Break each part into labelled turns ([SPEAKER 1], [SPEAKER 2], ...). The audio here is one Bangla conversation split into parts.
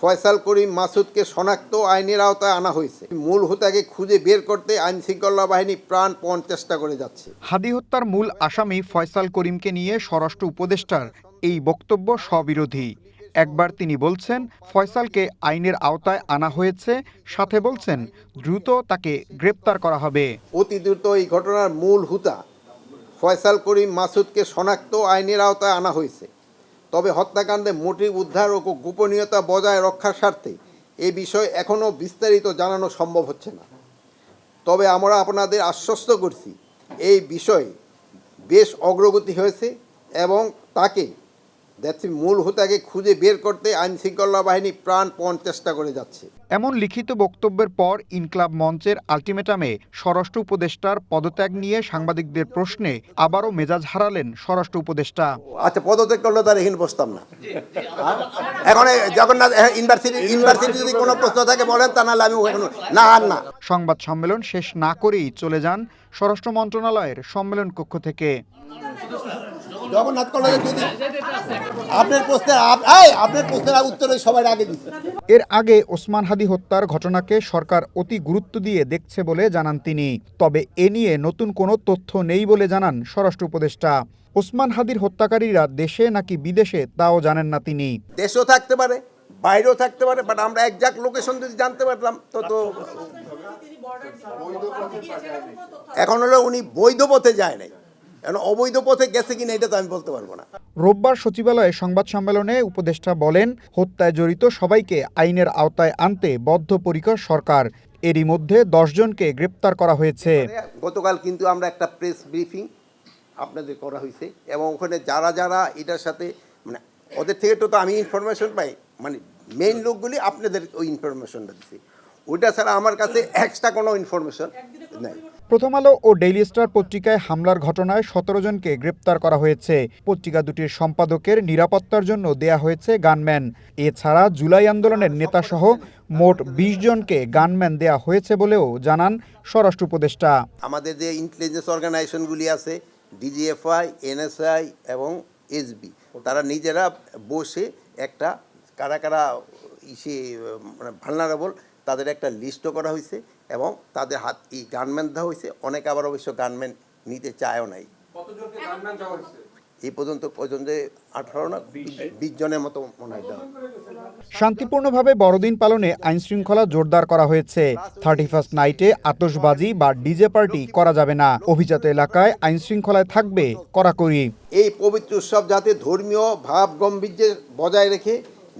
[SPEAKER 1] ফয়সাল করিম মাসুদকে শনাক্ত আইনের আওতায় আনা হয়েছে। মূল হোতাকে খুঁজে বের করতে আইন শৃঙ্খলা বাহিনী প্রাণপণ চেষ্টা করে যাচ্ছে।
[SPEAKER 2] হাদি হত্যার মূল আসামি ফয়সাল করিমকে নিয়ে স্বরাষ্ট্র উপদেষ্টার এই বক্তব্য স্ববিরোধী। একবার তিনি বলছেন ফয়সালকে আইনের আওতায় আনা হয়েছে সাথে বলছেন দ্রুত তাকে গ্রেপ্তার করা হবে।
[SPEAKER 1] অতি দ্রুত এই ঘটনার মূল হুতা ফয়সাল করিম মাসুদকে শনাক্ত আইনের আওতায় আনা হয়েছে। তবে হত্যাকাণ্ডে মোটিভ উদ্ধার ও গোপনীয়তা বজায় রক্ষার স্বার্থে এ বিষয়ে এখনও বিস্তারিত জানানো সম্ভব হচ্ছে না। তবে আমরা আপনাদের আশ্বস্ত করছি, এই বিষয়ে বেশ অগ্রগতি হয়েছে এবং তাকে দ্যাটস মূল হোতাকে খুঁজে বের করতে আইন শৃঙ্খলা বাহিনী প্রাণপণ চেষ্টা করে যাচ্ছে।
[SPEAKER 2] এমন লিখিত বক্তব্যের পর ইনকলাব মঞ্চের আলটিমেটামে স্বরাষ্ট্র উপদেষ্টার পদত্যাগ নিয়ে সাংবাদিকদের প্রশ্নে আবারও মেজাজ হারালেন স্বরাষ্ট্র উপদেষ্টা।
[SPEAKER 1] আচ্ছা পদত্যাগ করলে তার এখানে বসতাম না। এখন জগন্নাথ ইউনিভার্সিটি ইউনিভার্সিটি যদি কোনো প্রশ্ন থাকে বলেন তা নাহলে আমি না আর না।
[SPEAKER 2] সংবাদ সম্মেলন শেষ না করেই চলে যান স্বরাষ্ট্র মন্ত্রণালয়ের সম্মেলন কক্ষ থেকে।
[SPEAKER 1] জগন্নাথ কলেজে যদি আপনার প্রশ্নের আপনার প্রশ্নের উত্তরে সবাই আগে দিচ্ছে।
[SPEAKER 2] এর আগে ওসমান হাদি হত্যার ঘটনাকে সরকার অতি গুরুত্ব দিয়ে দেখছে বলে জানান তিনি। তবে এ নিয়ে নতুন কোনো তথ্য নেই বলে জানান স্বরাষ্ট্র উপদেষ্টা। ওসমান হাদির হত্যাকারীরা দেশে নাকি বিদেশে তাও জানেন না তিনি।
[SPEAKER 1] দেশও থাকতে পারে বাইরেও থাকতে পারে বাট আমরা একজাক্ট লোকেশন যদি জানতে পারতাম তো তো এখন হলো উনি বৈধ পথে যায় নাই। অবৈধ পথে গেছে কিনা এটা তো আমি বলতে পারব না।
[SPEAKER 2] রোববার সচিবালয়ে সংবাদ সম্মেলনে উপদেষ্টা বলেন হত্যায় জড়িত সবাইকে আইনের আওতায় আনতে বদ্ধপরিকর সরকার। এরই মধ্যে দশজনকে গ্রেপ্তার করা হয়েছে।
[SPEAKER 1] গতকাল কিন্তু আমরা একটা প্রেস ব্রিফিং আপনাদের করা হয়েছে এবং ওখানে যারা যারা এটার সাথে মানে ওদের থেকে তো তো আমি ইনফরমেশন পাই মানে মেইন লোকগুলি আপনাদের ওই ইনফরমেশনটা দিছি। ওইটা ছাড়া আমার কাছে এক্সট্রা কোনো ইনফরমেশন নেই।
[SPEAKER 2] প্রথম আলো ও ডেইলি স্টার পত্রিকায় হামলার ঘটনায় সতেরো জনকে গ্রেপ্তার করা হয়েছে। পত্রিকা দুটির সম্পাদকের নিরাপত্তার জন্য দেয়া হয়েছে গানম্যান। এছাড়া জুলাই আন্দোলনের নেতাসহ মোট বিশ জনকে গানম্যান দেয়া হয়েছে বলেও জানান স্বরাষ্ট্র উপদেষ্টা।
[SPEAKER 1] আমাদের যে ইন্টেলিজেন্স অর্গানাইজেশনগুলি আছে ডিজিএফআই এনএসআই এবং এসবি তারা নিজেরা বসে একটা কারা কারা ইসে মানে ভালনারেবল তাদের একটা লিস্টও করা হয়েছে। এবং তাদের হাত এই গানম্যান দেওয়া হয়েছে। অনেক আবার অবশ্য গানম্যান নিতে চায়ও নাই। এই পর্যন্ত পর্যন্ত আঠারো না বিশ। জনের মতো মনে হয়
[SPEAKER 2] শান্তিপূর্ণভাবে বড়দিন পালনে আইনশৃঙ্খলা জোরদার করা হয়েছে। থার্টি ফার্স্ট নাইটে আতশবাজি বা ডিজে পার্টি করা যাবে না। অভিজাত এলাকায় আইনশৃঙ্খলায় থাকবে কড়াকড়ি।
[SPEAKER 1] এই পবিত্র উৎসব যাতে ধর্মীয় ভাব গম্ভীর্য বজায় রেখে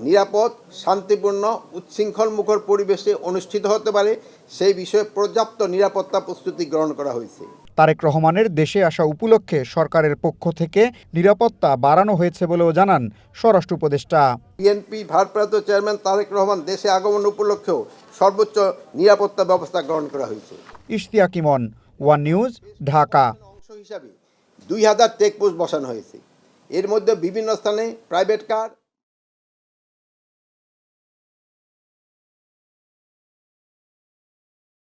[SPEAKER 1] নিরাপদ শান্তিপূর্ণ উচ্ছৃঙ্খল মুখর পরিবেশে অনুষ্ঠিত হতে পারে সেই বিষয়ে পর্যাপ্ত নিরাপত্তা প্রস্তুতি গ্রহণ করা হয়েছে।
[SPEAKER 2] তারেক রহমানের দেশে আসা উপলক্ষে সরকারের পক্ষ থেকে নিরাপত্তা বাড়ানো হয়েছে বলেও জানান স্বরাষ্ট্র উপদেষ্টা।
[SPEAKER 1] বিএনপি ভারপ্রাপ্ত চেয়ারম্যান তারেক রহমান দেশে আগমন উপলক্ষেও সর্বোচ্চ নিরাপত্তা ব্যবস্থা গ্রহণ করা হয়েছে।
[SPEAKER 2] Ishtiaq Emon one news Dhaka.
[SPEAKER 1] অংশ হিসাবে দুই হাজার চেকপোস্ট বসানো হয়েছে। এর মধ্যে বিভিন্ন স্থানে প্রাইভেট কার